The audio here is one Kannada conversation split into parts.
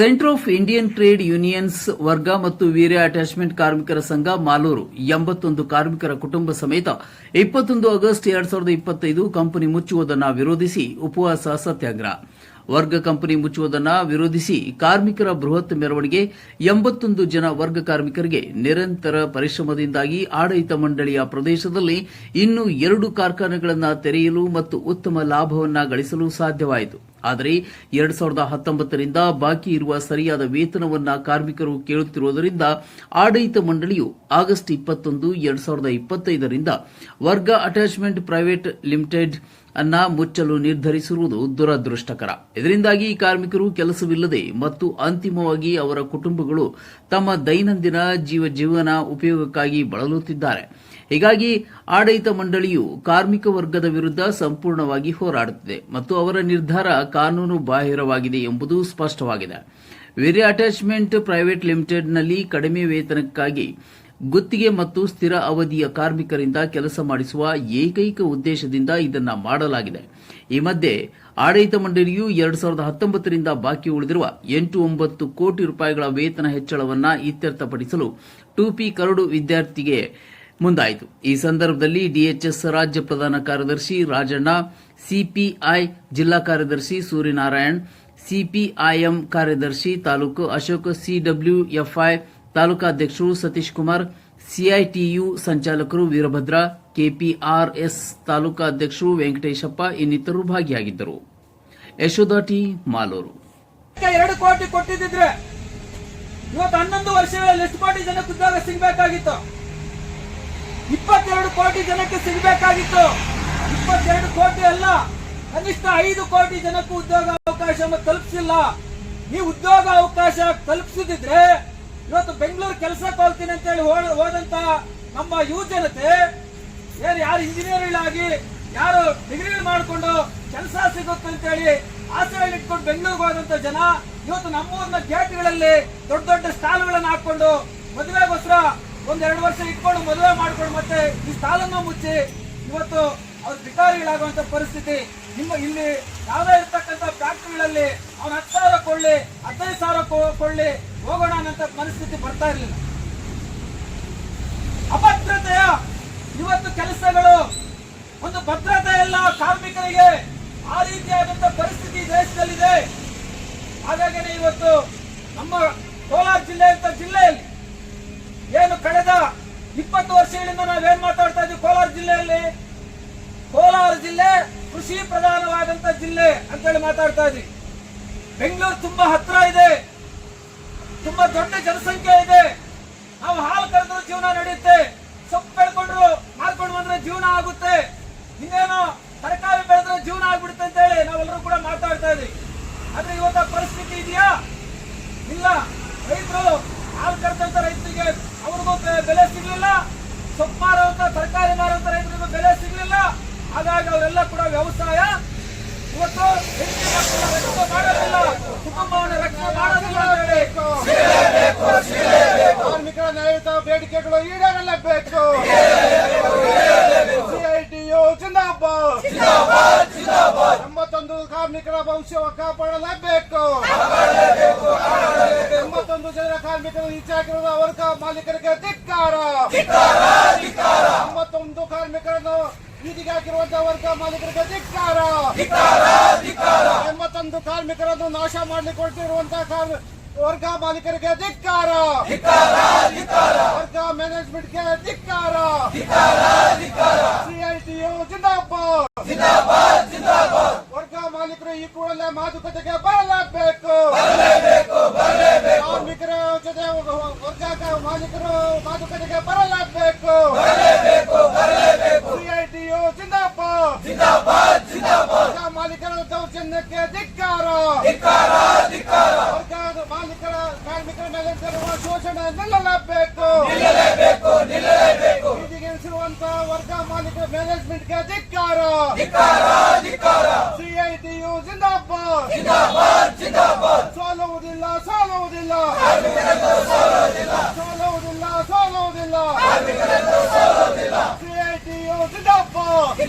Centre of Indian trade unions ವರ್ಗ ಮತ್ತು ವೀರ್ಯ ಅಟ್ಯಾಚ್ಮೆಂಟ್ ಕಾರ್ಮಿಕರ ಸಂಘ ಮಾಲೂರು ಎಂಬತ್ತೊಂದು ಕಾರ್ಮಿಕರ ಕುಟುಂಬ ಸಮೇತ ಇಪ್ಪತ್ತೊಂದು ಆಗಸ್ಟ್ ಎರಡ್ ಸಾವಿರದ ಇಪ್ಪತ್ತೈದು ಕಂಪನಿ ಮುಚ್ಚುವುದನ್ನು ವಿರೋಧಿಸಿ ಉಪವಾಸ ಸತ್ಯಾಗ್ರಹ. ವರ್ಗ ಕಂಪನಿ ಮುಚ್ಚುವುದನ್ನು ವಿರೋಧಿಸಿ ಕಾರ್ಮಿಕರ ಬೃಹತ್ ಮೆರವಣಿಗೆ ಎಂಬತ್ತೊಂದು ಜನ ವರ್ಗ ಕಾರ್ಮಿಕರಿಗೆ ನಿರಂತರ ಪರಿಶ್ರಮದಿಂದಾಗಿ ಆಡಳಿತ ಮಂಡಳಿಯ ಪ್ರದೇಶದಲ್ಲಿ ಇನ್ನೂ ಎರಡು ಕಾರ್ಖಾನೆಗಳನ್ನು ತೆರೆಯಲು ಮತ್ತು ಉತ್ತಮ ಲಾಭವನ್ನು ಗಳಿಸಲು ಸಾಧ್ಯವಾಯಿತು. ಆದರೆ ಎರಡ್ ಸಾವಿರದ ಹತ್ತೊಂಬತ್ತರಿಂದ ಬಾಕಿ ಇರುವ ಸರಿಯಾದ ವೇತನವನ್ನ ಕಾರ್ಮಿಕರು ಕೇಳುತ್ತಿರುವುದರಿಂದ ಆಡಳಿತ ಮಂಡಳಿಯು ಆಗಸ್ಟ್ ಇಪ್ಪತ್ತೊಂದು, ಎರಡ್ ಸಾವಿರದ ಇಪ್ಪತ್ತೈದರಿಂದ ವರ್ಗ ಅಟ್ಯಾಚ್ಮೆಂಟ್ ಪ್ರೈವೇಟ್ ಲಿಮಿಟೆಡ್ ಅನ್ನ ಮುಚ್ಚಲು ನಿರ್ಧರಿಸಿರುವುದು ದುರದೃಷ್ಟಕರ. ಇದರಿಂದಾಗಿ ಕಾರ್ಮಿಕರು ಕೆಲಸವಿಲ್ಲದೆ ಮತ್ತು ಅಂತಿಮವಾಗಿ ಅವರ ಕುಟುಂಬಗಳು ತಮ್ಮ ದೈನಂದಿನ ಜೀವ ಜೀವನ ಉಪಯೋಗಕ್ಕಾಗಿ ಬಳಲುತ್ತಿದ್ದಾರೆ. ಹೀಗಾಗಿ ಆಡಳಿತ ಮಂಡಳಿಯು ಕಾರ್ಮಿಕ ವರ್ಗದ ವಿರುದ್ಧ ಸಂಪೂರ್ಣವಾಗಿ ಹೋರಾಡುತ್ತಿದೆ ಮತ್ತು ಅವರ ನಿರ್ಧಾರ ಕಾನೂನು ಬಾಹಿರವಾಗಿದೆ ಎಂಬುದು ಸ್ಪಷ್ಟವಾಗಿದೆ. ವೆರಿ ಅಟ್ಯಾಚ್ಮೆಂಟ್ ಪ್ರೈವೇಟ್ ಲಿಮಿಟೆಡ್ನಲ್ಲಿ ಕಡಿಮೆ ವೇತನಕ್ಕಾಗಿ ಗುತ್ತಿಗೆ ಮತ್ತು ಸ್ಥಿರ ಅವಧಿಯ ಕಾರ್ಮಿಕರಿಂದ ಕೆಲಸ ಮಾಡಿಸುವ ಏಕೈಕ ಉದ್ದೇಶದಿಂದ ಇದನ್ನು ಮಾಡಲಾಗಿದೆ. ಈ ಮಧ್ಯೆ ಆಡಳಿತ ಮಂಡಳಿಯು ಎರಡು ಸಾವಿರದ ಹತ್ತೊಂಬತ್ತರಿಂದ ಬಾಕಿ ಉಳಿದಿರುವ ಎಂಟು ಒಂಬತ್ತು ಕೋಟಿ ರೂಪಾಯಿಗಳ ವೇತನ ಹೆಚ್ಚಳವನ್ನು ಇತ್ಯರ್ಥಪಡಿಸಲು ಟೂಪಿ ಕರಡು ವಿದ್ಯಾರ್ಥಿಗೆ ಮುಂದಾಯಿತು. ಈ ಸಂದರ್ಭದಲ್ಲಿ ಡಿಎಚ್ಎಸ್ ರಾಜ್ಯ ಪ್ರಧಾನ ಕಾರ್ಯದರ್ಶಿ ರಾಜಣ್ಣ, ಸಿಪಿಐ ಜಿಲ್ಲಾ ಕಾರ್ಯದರ್ಶಿ ಸೂರ್ಯನಾರಾಯಣ್, ಸಿಪಿಐಎಂ ಕಾರ್ಯದರ್ಶಿ ತಾಲೂಕು ಅಶೋಕ್, ಸಿಡಬ್ಲ್ಯೂಎಫ್ಐ ತಾಲೂಕಾಧ್ಯಕ್ಷರು ಸತೀಶ್ ಕುಮಾರ್ ಸಿಐಟಿಯು ಸಂಚಾಲಕರು ವೀರಭದ್ರ, ಕೆಪಿಆರ್ಎಸ್ ತಾಲೂಕಾಧ್ಯಕ್ಷರು ವೆಂಕಟೇಶಪ್ಪ ಇನ್ನಿತರರು ಭಾಗಿಯಾಗಿದ್ದರು. ಯಶೋಧ ಮಾಲೂರು. ಎರಡು ಕೋಟಿ ಕೊಟ್ಟಿದ್ರೆ ಇವತ್ತು ಹನ್ನೊಂದು ವರ್ಷಗಳಲ್ಲಿ ಎಷ್ಟು ಕೋಟಿ ಜನಕ್ಕೆ ಸಿಗಬೇಕಾಗಿತ್ತು. ಇಪ್ಪತ್ತೆರಡು ಕೋಟಿ ಜನಕ್ಕೆ ಸಿಗಬೇಕಾಗಿತ್ತು. ಇಪ್ಪತ್ತೆರಡು ಕೋಟಿ ಅಲ್ಲ, ಕನಿಷ್ಠ ಐದು ಕೋಟಿ ಜನಕ್ಕೂ ಉದ್ಯೋಗ ಅವಕಾಶ ತಲುಪಿಸಿಲ್ಲ. ಈ ಉದ್ಯೋಗ ಅವಕಾಶ ತಲುಪಿಸದಿದ್ರೆ ಇವತ್ತು ಬೆಂಗಳೂರು ಕೆಲಸಕ್ಕೆ ಹೋಗ್ತೀನಿ ಅಂತ ಹೇಳಿ ಹೋದಂತ ನಮ್ಮ ಯುವ ಜನತೆ ಏನು ಯಾರು ಇಂಜಿನಿಯರ್ಗಳಾಗಿ ಯಾರು ಡಿಗ್ರಿಗಳು ಮಾಡಿಕೊಂಡು ಕೆಲಸ ಸಿಗುತ್ತೆ ಅಂತೇಳಿ ಆಸೆಗಳನ್ನ ಇಟ್ಕೊಂಡು ಬೆಂಗಳೂರಿಗೆ ಹೋದಂತ ಜನ ಇವತ್ತು ನಮ್ಮೂರಿನ ಗೇಟ್ಗಳಲ್ಲಿ ದೊಡ್ಡ ದೊಡ್ಡ ಸ್ಟಾಲ್ಗಳನ್ನು ಹಾಕೊಂಡು ಮದುವೆಗೋಸ್ಕರ ಒಂದ್ ಎರಡು ವರ್ಷ ಇಟ್ಕೊಂಡು ಮದುವೆ ಮಾಡ್ಕೊಂಡು ಮತ್ತೆ ಈ ಸಾಲನ್ನ ಮುಚ್ಚಿ ಇವತ್ತು ಅವ್ರ ಭಿಕಾರಿಗಳಾಗುವಂತ ಪರಿಸ್ಥಿತಿ. ನಿಮ್ಮ ಇಲ್ಲಿ ಯಾವ್ದೇ ಇರ್ತಕ್ಕಂಥ ಫ್ಯಾಕ್ಟ್ರಿಗಳಲ್ಲಿ ಅವ್ನ ಹತ್ತು ಸಾವಿರ ಕೊಳ್ಳಿ ಹದಿನೈದು ಸಾವಿರ ಕೊಳ್ಳಿ ಹೋಗೋಣ ಅನ್ನೋ ಪರಿಸ್ಥಿತಿ ಬರ್ತಾ ಇರಲಿಲ್ಲ. ಅಭದ್ರತೆಯ ಇವತ್ತು ಕೆಲಸಗಳು, ಒಂದು ಭದ್ರತೆ ಇಲ್ಲ ಕಾರ್ಮಿಕರಿಗೆ ಆ ರೀತಿಯಾದಂತ ಪರಿಸ್ಥಿತಿ ದೇಶದಲ್ಲಿದೆ. ಹಾಗಾಗಿ ಇವತ್ತು ನಮ್ಮ ಕೋಲಾರ ಜಿಲ್ಲೆ ಅಂತ ಜಿಲ್ಲೆಯಲ್ಲಿ ವರ್ಷಗಳಿಂದ ನಾವೇನ್ ಮಾತಾಡ್ತಾ ಇದ್ದೀವಿ? ಕೋಲಾರ ಜಿಲ್ಲೆಯಲ್ಲಿ. ಕೋಲಾರ ಜಿಲ್ಲೆ ಕೃಷಿ ಪ್ರಧಾನವಾದಂತ ಜಿಲ್ಲೆ ಅಂತೇಳಿ ಮಾತಾಡ್ತಾ ಇದ್ವಿ ಬೆಂಗಳೂರು ತುಂಬಾ ಹತ್ರ ಇದೆ. ತುಂಬಾ ದೊಡ್ಡ ಜನಸಂಖ್ಯೆ ಇದೆ. ನಾವು ಹಾಲು ಕರೆದ್ರು ಜೀವನ ನಡೆಯುತ್ತೆ. ಸೊಪ್ಪು ಬೆಳ್ಕೊಂಡ್ರು ಮಾರ್ಕೊಂಡು ಬಂದ್ರೆ ಜೀವನ ಆಗುತ್ತೆ. ಇನ್ನೇನು ತರಕಾರಿ ಬೆಳೆದ್ರೆ ಜೀವನ ಆಗ್ಬಿಡುತ್ತೆ ಅಂತ ಹೇಳಿ ನಾವೆಲ್ಲರೂ ಕೂಡ ಮಾತಾಡ್ತಾ ಇದ್ವಿ ಆದ್ರೆ ಇವತ್ತ ಪರಿಸ್ಥಿತಿ ಇದೆಯಾ? ಇಲ್ಲ. ರೈತರು ಹಾಲು ಕರೆದಂತ ರೈತರಿಗೆ ಅವ್ರಿಗೂ ಬೆಲೆ ಸಿಗ್ಲಿಲ್ಲ. ಸೊಪ್ಪು ಮಾರುವಂತ ತರಕಾರಿ ಮಾರುವಂತ ರೈತರಿಗೆ ಬೆಲೆ ಸಿಗಲಿಲ್ಲ. ಹಾಗಾಗಿ ಅವರೆಲ್ಲ ಕೂಡ ವ್ಯವಸಾಯ ಇವತ್ತು ಮಾಡೋದಿಲ್ಲ. ಕುಟುಂಬವನ್ನು ರಕ್ಷಣೆ ಮಾಡೋದಿಲ್ಲ ಹೇಳಿ ಕಾರ್ಮಿಕರ ನ್ಯಾಯಯುತ ಬೇಡಿಕೆಗಳು ಈಡೇರಲೇಬೇಕು ಸಿಐಟಿಯು ಜಿಂದಾಬಾದ್ ಎಂಬತ್ತೊಂದು ಕಾರ್ಮಿಕರ ಭವಿಷ್ಯ ಕಾಪಾಡಲೇಬೇಕು ಎಂಬತ್ತೊಂದು ಜನರ ಕಾರ್ಮಿಕರು ಈಚೆ ಹಾಕಿರುವ ವರ್ಗ ಮಾಲೀಕರಿಗೆ ಧಿಕ್ಕಾರ ಎಂಬತ್ತೊಂದು ಕಾರ್ಮಿಕರನ್ನು ಬೀದಿಗೆ ಹಾಕಿರುವಂತಹ ವರ್ಗ ಮಾಲೀಕರಿಗೆ ಧಿಕ್ಕಾರ. ಎಂಬತ್ತೊಂದು ಕಾರ್ಮಿಕರನ್ನು ನಾಶ ಮಾಡಲಿಕ್ಕೆ ಹೊರಟಿರುವಂತಹ ವರ್ಗ ಮಾಲೀಕರಿಗೆ ಧಿಕ್ಕಾರ. ವರ್ಗ ಮ್ಯಾನೇಜ್ಮೆಂಟ್ಗೆ ಧಿಕ್ಕಾರ. ಸಿಐಟಿಯು ಜಿಂದಾಬಾದ್. ವರ್ಗ ಮಾಲೀಕರು ಈ ಕೂಡಲೇ ಮಾತುಕತೆಗೆ ಬರಲೇಬೇಕು. ಕಾರ್ಮಿಕರ ಜೊತೆ ವರ್ಗ ಮಾಲೀಕರು ಮಾತುಕತೆಗೆ ಬರಲೇಬೇಕು ಸಿಐಟಿಯು ಜಿಂದಾಬಾದ್ ವರ್ಗ ಮಾಲೀಕರ ದೌರ್ಜನ್ಯಕ್ಕೆ ಧಿಕ್ಕಾರ. ವರ್ಗ ಮಾಲೀಕರ ಕಾರ್ಮಿಕರ ಮೇಲೆ ತರುವ ಶೋಷಣೆ ನಿಲ್ಲಲೇಬೇಕು. ನಿಲ್ಲಲೇಬೇಕು ಬೀದಿಗಿಳಿಸಿರುವಂತಹ ವರ್ಗ ಮಾಲೀಕರ ಮ್ಯಾನೇಜ್ಮೆಂಟ್ಗೆ ಧಿಕ್ಕಾರ. ಸಿಐಟಿಯು ಜಿಂದಾಬಾದ್ ಸೋಲುವುದಿಲ್ಲ ಸೋಲುವುದಿಲ್ಲ ಸೋಲುವುದಿಲ್ಲ ಸೋಲುವುದಿಲ್ಲ ಸಿಐಟಿಯು ಜಿಂದಾಬಾದ್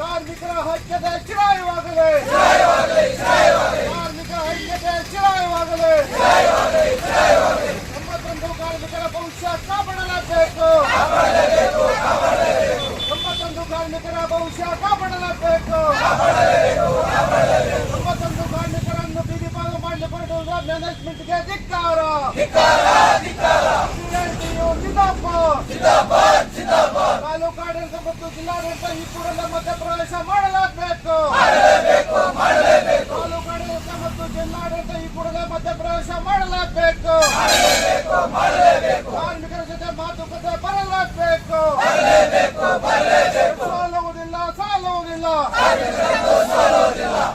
ಕಾರ್ಮಿಕರ ಹಕ್ಕದ ಚಿರಾಯವಾಗಲಿ ಕಾರ್ಮಿಕರ ಹಕ್ಕದ ಚಿರಾಯ ಅಟ್ಯಾಚ್ಮೆಂಟ್ಗೆ ಧಿಕ್ಕಾರ CITU ಜಿಂದಾಬಾದ್ ತಾಲೂಕು ಆಡಳಿತ ಮತ್ತು ಈ ಕೂಡಲೇ ಮಧ್ಯಪ್ರವೇಶ ಮಾಡಲಾಗಬೇಕು. ತಾಲೂಕು ಆಡಳಿತ ಮತ್ತು ಜಿಲ್ಲಾಡಳಿತ ಈ ಕೂಡಲೇ ಮಧ್ಯಪ್ರವೇಶ ಮಾಡಲಾಗಬೇಕು. ಕಾರ್ಮಿಕರ ಜೊತೆ ಮಾತುಕತೆ ಬರಲಾಗಬೇಕು. ಸಾಲುವುದಿಲ್ಲ ಸಾಲುವುದಿಲ್ಲ.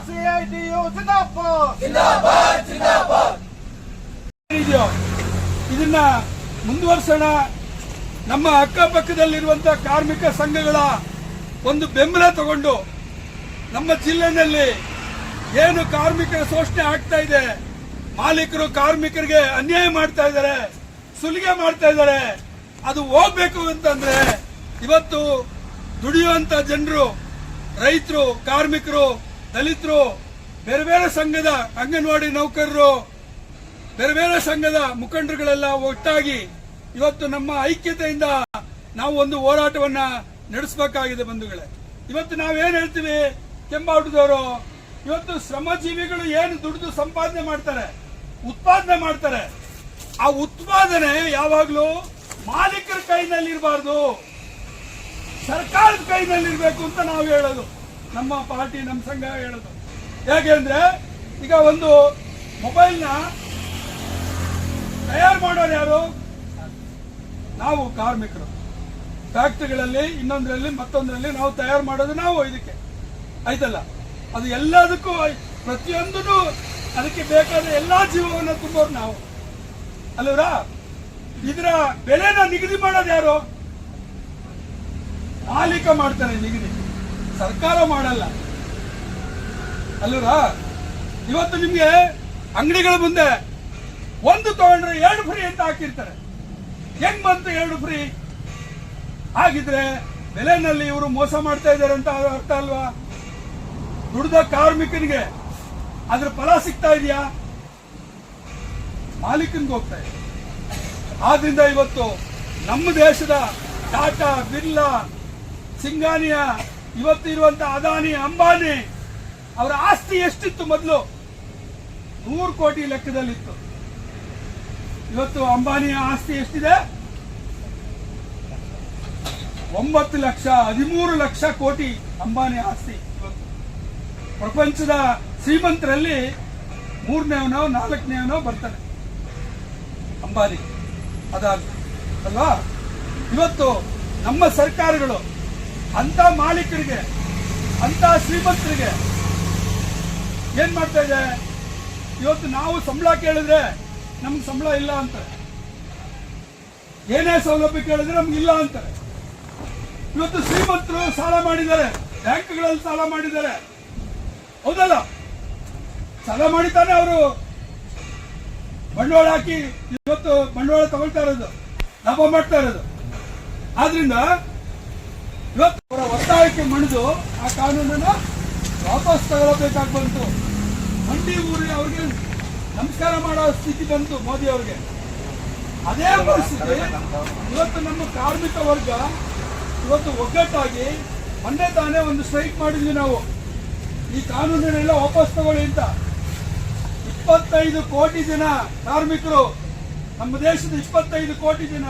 ಸಿಐಟಿಯು ಇದೆಯೋ? ಇದನ್ನ ಮುಂದುವರ್ಸೋಣ. ನಮ್ಮ ಅಕ್ಕಪಕ್ಕದಲ್ಲಿರುವಂತಹ ಕಾರ್ಮಿಕ ಸಂಘಗಳ ಒಂದು ಬೆಂಬಲ ತಗೊಂಡು ನಮ್ಮ ಜಿಲ್ಲೆನಲ್ಲಿ ಏನು ಕಾರ್ಮಿಕರ ಶೋಷಣೆ ಆಗ್ತಾ ಇದೆ, ಮಾಲೀಕರು ಕಾರ್ಮಿಕರಿಗೆ ಅನ್ಯಾಯ ಮಾಡ್ತಾ ಇದ್ದಾರೆ, ಸುಲಿಗೆ ಮಾಡ್ತಾ ಇದ್ದಾರೆ, ಅದು ಹೋಗ್ಬೇಕು ಅಂತಂದ್ರೆ ಇವತ್ತು ದುಡಿಯುವಂತ ಜನರು, ರೈತರು, ಕಾರ್ಮಿಕರು, ದಲಿತರು, ಬೇರೆ ಬೇರೆ ಸಂಘದ ಅಂಗನವಾಡಿ ನೌಕರರು, ಬೇರೆ ಬೇರೆ ಸಂಘದ ಮುಖಂಡರುಗಳೆಲ್ಲ ಒಟ್ಟಾಗಿ ಇವತ್ತು ನಮ್ಮ ಐಕ್ಯತೆಯಿಂದ ನಾವು ಒಂದು ಹೋರಾಟವನ್ನ ನಡೆಸಬೇಕಾಗಿದೆ ಬಂಧುಗಳೇ. ಇವತ್ತು ನಾವೇನು ಹೇಳ್ತೀವಿ? ಕೆಂಬಾಟದವರು ಇವತ್ತು ಶ್ರಮಜೀವಿಗಳು ಏನು ದುಡಿದು ಸಂಪಾದನೆ ಮಾಡ್ತಾರೆ, ಉತ್ಪಾದನೆ ಮಾಡ್ತಾರೆ, ಆ ಉತ್ಪಾದನೆ ಯಾವಾಗಲೂ ಮಾಲೀಕರ ಕೈನಲ್ಲಿ ಇರಬಾರ್ದು ಸರ್ಕಾರದ ಕೈನಲ್ಲಿ ಇರಬೇಕು ಅಂತ ನಾವು ಹೇಳೋದು. ನಮ್ಮ ಪಾರ್ಟಿ, ನಮ್ಮ ಸಂಘ ಹೇಳೋದು. ಹೇಗೆ ಅಂದ್ರೆ, ಈಗ ಒಂದು ಮೊಬೈಲ್ನ ತಯಾರು ಮಾಡೋರು ಯಾರು? ನಾವು ಕಾರ್ಮಿಕರು. ಫ್ಯಾಕ್ಟರಿಗಳಲ್ಲಿ, ಇನ್ನೊಂದರಲ್ಲಿ, ಮತ್ತೊಂದರಲ್ಲಿ ನಾವು ತಯಾರು ಮಾಡೋದು ನಾವು ಇದಕ್ಕೆ. ಆಯ್ತಲ್ಲ? ಅದು ಎಲ್ಲದಕ್ಕೂ ಪ್ರತಿಯೊಂದೂ ಅದಕ್ಕೆ ಬೇಕಾದ ಎಲ್ಲಾ ಜೀವವನ್ನು ತುಂಬೋರು ನಾವು. ಅಲ್ವರಾ ಇದರ ಬೆಲೆನ ನಿಗದಿ ಮಾಡೋದು ಯಾರು? ಮಾಲೀಕ ಮಾಡ್ತಾರೆ ನಿಗದಿ. ಸರ್ಕಾರ ಮಾಡಲ್ಲ. ಅಲ್ವರಾ ಇವತ್ತು ನಿಮ್ಗೆ ಅಂಗಡಿಗಳ ಮುಂದೆ ಒಂದು ತಗೊಂಡ್ರೆ ಎರಡು ಫ್ರೀ ಅಂತ ಹಾಕಿರ್ತಾರೆ. ಹೆಂಗ್ ಬಂತು ಎರಡು ಫ್ರೀ ಹಾಗಿದ್ರೆ ಬೆಲೆನಲ್ಲಿ ಇವರು ಮೋಸ ಮಾಡ್ತಾ ಇದ್ದಾರೆ ಅಂತ ಅರ್ಥ ಅಲ್ವಾ? ದುಡಿದ ಕಾರ್ಮಿಕನಿಗೆ ಅದ್ರ ಫಲ ಸಿಗ್ತಾ ಇದೆಯಾ? ಮಾಲೀಕನಿಗೆ ಹೋಗ್ತಾ ಇದೆ ಆದ್ರಿಂದ ಇವತ್ತು ನಮ್ಮ ದೇಶದ ಟಾಟಾ, ಬಿರ್ಲಾ ಸಿಂಗಾನಿಯಾ ಇವತ್ತು ಇರುವಂತ ಅದಾನಿ, ಅಂಬಾನಿ, ಅವರ ಆಸ್ತಿ ಎಷ್ಟಿತ್ತು ಮೊದಲು? ನೂರು ಕೋಟಿ ಲೆಕ್ಕದಲ್ಲಿತ್ತು. ಇವತ್ತು ಅಂಬಾನಿಯ ಆಸ್ತಿ ಎಷ್ಟಿದೆ? ಒಂಬತ್ತು ಲಕ್ಷ, ಹದಿಮೂರು ಲಕ್ಷ ಕೋಟಿ ಅಂಬಾನಿ ಆಸ್ತಿ. ಇವತ್ತು ಪ್ರಪಂಚದ ಶ್ರೀಮಂತರಲ್ಲಿ ಮೂರನೇವನೋ ನಾಲ್ಕನೇವನೋ ಬರ್ತಾನೆ ಅಂಬಾನಿ. ಅದಾದ ಅಲ್ವಾ? ಇವತ್ತು ನಮ್ಮ ಸರ್ಕಾರಗಳು ಅಂತ ಮಾಲೀಕರಿಗೆ ಅಂತ ಶ್ರೀಮಂತರಿಗೆ ಏನ್ ಮಾಡ್ತಾ ಇದೆ? ಇವತ್ತು ನಾವು ಸಂಬಳ ಕೇಳಿದ್ರೆ ನಮ್ಗೆ ಸಂಬಳ ಇಲ್ಲ ಅಂತಾರೆ. ಏನೇ ಸೌಲಭ್ಯ ಕೇಳಿದ್ರೆ ನಮ್ಗೆ ಇಲ್ಲ ಅಂತಾರೆ. ಇವತ್ತು ಶ್ರೀಮಂತರು ಸಾಲ ಮಾಡಿದ್ದಾರೆ. ಬ್ಯಾಂಕ್ಗಳಲ್ಲಿ ಸಾಲ ಮಾಡಿದ್ದಾರೆ. ಹೌದಲ್ಲ? ಸಾಲ ಮಾಡಿತಾನೆ ಅವರು. ಬಂಡವಾಳ ಹಾಕಿ ಇವತ್ತು ಬಂಡವಾಳ ತಗೊಳ್ತಾ ಇರೋದು. ಲಾಭ ಮಾಡ್ತಾ ಇರೋದು. ಆದ್ರಿಂದ ಇವತ್ತು ಅವರ ಒತ್ತಾಯಕ್ಕೆ ಮಣಿದು ಆ ಕಾನೂನನ್ನ ವಾಪಸ್ ತಗೊಳ್ಬೇಕಾಗಿ ಬಂತು. ಮಂಡಿ ಊರಿಗೆ ಅವ್ರಿಗೆ ನಮಸ್ಕಾರ ಮಾಡೋ ಸ್ಥಿತಿ ಬಂತು ಮೋದಿ ಅವ್ರಿಗೆ. ಅದೇ ಪರಿಸ್ಥಿತಿ ಇವತ್ತು ನಮ್ಮ ಕಾರ್ಮಿಕ ವರ್ಗ ಇವತ್ತು ಒಗ್ಗಟ್ಟಾಗಿ ಮೊನ್ನೆ ತಾನೇ ಒಂದು ಸ್ಟ್ರೈಕ್ ಮಾಡಿದ್ವಿ ನಾವು. ಈ ಕಾನೂನಿನೆಲ್ಲ ವಾಪಸ್ ತಗೊಳ್ಳಿ ಅಂತ. ಇಪ್ಪತ್ತೈದು ಕೋಟಿ ಜನ ಕಾರ್ಮಿಕರು, ನಮ್ಮ ದೇಶದ ಇಪ್ಪತ್ತೈದು ಕೋಟಿ ಜನ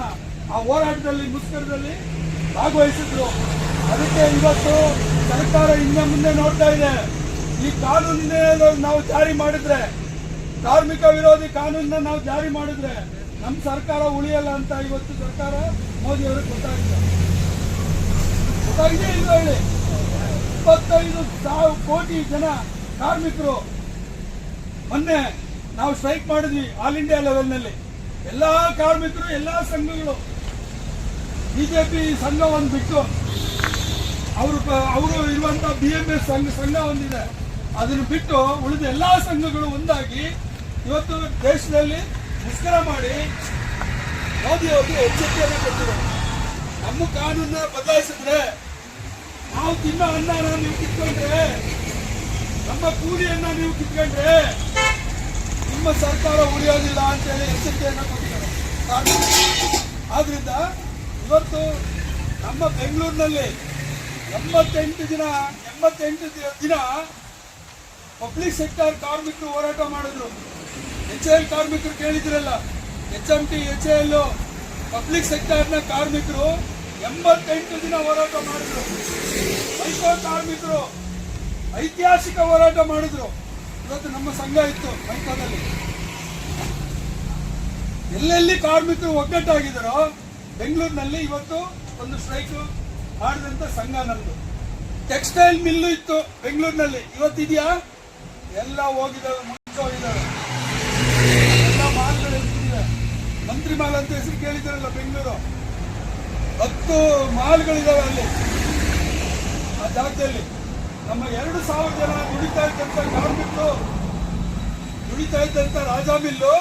ಆ ಹೋರಾಟದಲ್ಲಿ ಮುಷ್ಕರದಲ್ಲಿ ಭಾಗವಹಿಸಿದ್ರು. ಅದಕ್ಕೆ ಇವತ್ತು ಸರ್ಕಾರ ಹಿಂದೆ ಮುಂದೆ ನೋಡ್ತಾ ಇದೆ. ಈ ಕಾನೂನಿನ ನಾವು ಜಾರಿ ಮಾಡಿದ್ರೆ, ಕಾರ್ಮಿಕ ವಿರೋಧಿ ಕಾನೂನನ್ನ ನಾವು ಜಾರಿ ಮಾಡಿದ್ರೆ ನಮ್ಮ ಸರ್ಕಾರ ಉಳಿಯಲ್ಲ ಅಂತ ಇವತ್ತು ಸರ್ಕಾರ ಮೋದಿ ಅವರಿಗೆ ಇಲ್ವ ಹೇಳಿ ಇಪ್ಪತ್ತೈದು ಸಾವಿರ ಕೋಟಿ ಜನ ಕಾರ್ಮಿಕರು ಮೊನ್ನೆ ನಾವು ಸ್ಟ್ರೈಕ್ ಮಾಡಿದ್ವಿ ಆಲ್ ಇಂಡಿಯಾ ಲೆವೆಲ್ನಲ್ಲಿ. ಎಲ್ಲಾ ಕಾರ್ಮಿಕರು, ಎಲ್ಲಾ ಸಂಘಗಳು, ಬಿಜೆಪಿ ಸಂಘ ಒಂದು ಬಿಟ್ಟು ಅವರು ಅವರು ಇರುವಂತ ಬಿ ಎಂ ಎಸ್ ಸಂಘ ಸಂಘ ಒಂದಿದೆ. ಅದನ್ನು ಬಿಟ್ಟು ಉಳಿದ ಎಲ್ಲಾ ಸಂಘಗಳು ಒಂದಾಗಿ ಇವತ್ತು ದೇಶದಲ್ಲಿ ಮುಷ್ಕರ ಮಾಡಿ ಮೋದಿ ಅವರಿಗೆ ಎಚ್ಚರಿಕೆಯನ್ನು ಕೊಟ್ಟಿದ್ದಾರೆ. ನಮ್ಮ ಕಾನೂನ ಬದಲಾಯಿಸಿದ್ರೆ ನಾವು ತಿನ್ನೋ ಅನ್ನ ನೀವು ಕಿತ್ಕೊಂಡ್ರೆ, ನಮ್ಮ ಕೂಲಿಯನ್ನ ನೀವು ಕಿತ್ಕೊಂಡ್ರೆ ನಿಮ್ಮ ಸರ್ಕಾರ ಉಳಿಯೋದಿಲ್ಲ ಅಂತೇಳಿ ಎಚ್ಚರಿಕೆಯನ್ನು ಕೊಟ್ಟಿದ್ದಾರೆ. ಆದ್ರಿಂದ ಇವತ್ತು ನಮ್ಮ ಬೆಂಗಳೂರಿನಲ್ಲಿ ಎಂಬತ್ತೆಂಟು ದಿನ ಎಂಬತ್ತೆಂಟು ದಿನ ಪಬ್ಲಿಕ್ ಸೆಕ್ಟರ್ ಕಾರ್ಮಿಕರು ಹೋರಾಟ ಮಾಡಿದ್ರು ಎಚ್ ಎಲ್ ಕಾರ್ಮಿಕರು ಕೇಳಿದ್ರಲ್ಲ, H M T, H L public ಸೆಕ್ಟರ್ನ ಕಾರ್ಮಿಕರು ಎಂಬತ್ತೆಂಟು ದಿನ ಹೋರಾಟ ಮಾಡಿದ್ರು ಮೈಕೋ ಕಾರ್ಮಿಕರು ಐತಿಹಾಸಿಕ ಹೋರಾಟ ಮಾಡಿದ್ರು. ಇವತ್ತು ನಮ್ಮ ಸಂಘ ಇತ್ತು ಮೈಕಾದಲ್ಲಿ ಎಲ್ಲೆಲ್ಲಿ ಕಾರ್ಮಿಕರು ಒಗ್ಗಟ್ಟಾಗಿದ್ದಾರೋ ಬೆಂಗಳೂರಿನಲ್ಲಿ ಇವತ್ತು ಒಂದು ಸ್ಟ್ರೈಕ್ ಮಾಡಿದಂಥ ಸಂಘ ನಮ್ಮದು ಟೆಕ್ಸ್ಟೈಲ್ ಮಿಲ್ಲು ಇತ್ತು ಬೆಂಗಳೂರಿನಲ್ಲಿ. ಇವತ್ತಿದೆಯಾ? ಎಲ್ಲ ಹೋಗಿದ್ದಾವೆ ಮುಂಚೆ ಹೋಗಿದ್ದಾವೆ. ಎಲ್ಲ ಮಾಲ್ಗಳು ಮಂತ್ರಿ ಮಾಲ್ ಅಂತ ಹೆಸರು ಕೇಳಿದಾರಲ್ಲ ಬೆಂಗಳೂರು. ಹತ್ತು ಮಾಲ್ಗಳಿದಾವೆ ಅಲ್ಲಿ. ಆ ಜಾಗದಲ್ಲಿ ನಮ್ಮ ಎರಡು ಸಾವಿರ ಜನ ದುಡಿತಾ ಇದ್ದಂತ ಕಾರ್ಮಿಕರು ದುಡಿತಾ ಇದ್ದಂತ ರಾಜಾ ಮಿಲ್ಲು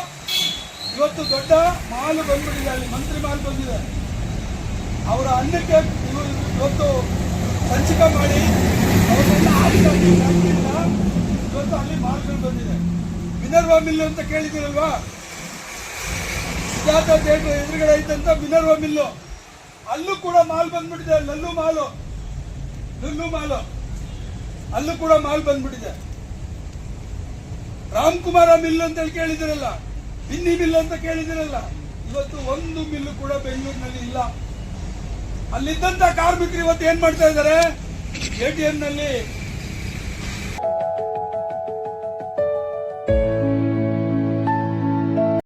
ಇವತ್ತು ದೊಡ್ಡ ಮಾಲು ಬಂದ್ಬಿಟ್ಟಿದೆ, ಅಲ್ಲಿ ಮಂತ್ರಿ ಮಾಲು ಬಂದಿದೆ. ಅವರ ಅನ್ನಕ್ಕೆ ಇವತ್ತು ಸಂಚಿಕ ಮಾಡಿ ಇವತ್ತು ಅಲ್ಲಿ ಮಾಲ್ಗಳು ಬಂದಿದೆ. ಮಿನರ್ವಾ ಮಿಲ್ಲು ಅಂತ ಕೇಳಿದಿರಲ್ವಾ ಸುಜಾತ ಥಿಯೇಟರ್ ಎದುರುಗಡೆ ಐತಂತ ಮಿನರ್ವಾ ಮಿಲ್ಲು. ಅಲ್ಲೂ ಕೂಡ ಮಾಲ್ ಬಂದ್ಬಿಟ್ಟಿದೆ ಅಲ್ಲೂ ಮಾಲು. ಲುಲ್ಲು ಮಾಲು. ಅಲ್ಲೂ ಕೂಡ ಮಾಲ್ ಬಂದ್ಬಿಟ್ಟಿದೆ. ರಾಮ್ಕುಮಾರ ಮಿಲ್ ಅಂತ ಹೇಳಿ ಕೇಳಿದಿರಲ್ಲ ಬಿನ್ನಿ ಮಿಲ್ ಅಂತ ಕೇಳಿದಿರಲ್ಲ ಇವತ್ತು ಒಂದು ಮಿಲ್ಲು ಕೂಡ ಬೆಂಗಳೂರಿನಲ್ಲಿ ಇಲ್ಲ. ಅಲ್ಲಿದ್ದಂತ ಕಾರ್ಮಿಕರು ಇವತ್ತು ಏನ್ ಮಾಡ್ತಾ ಇದ್ದಾರೆ? ಎಟಿಎಂ ನಲ್ಲಿ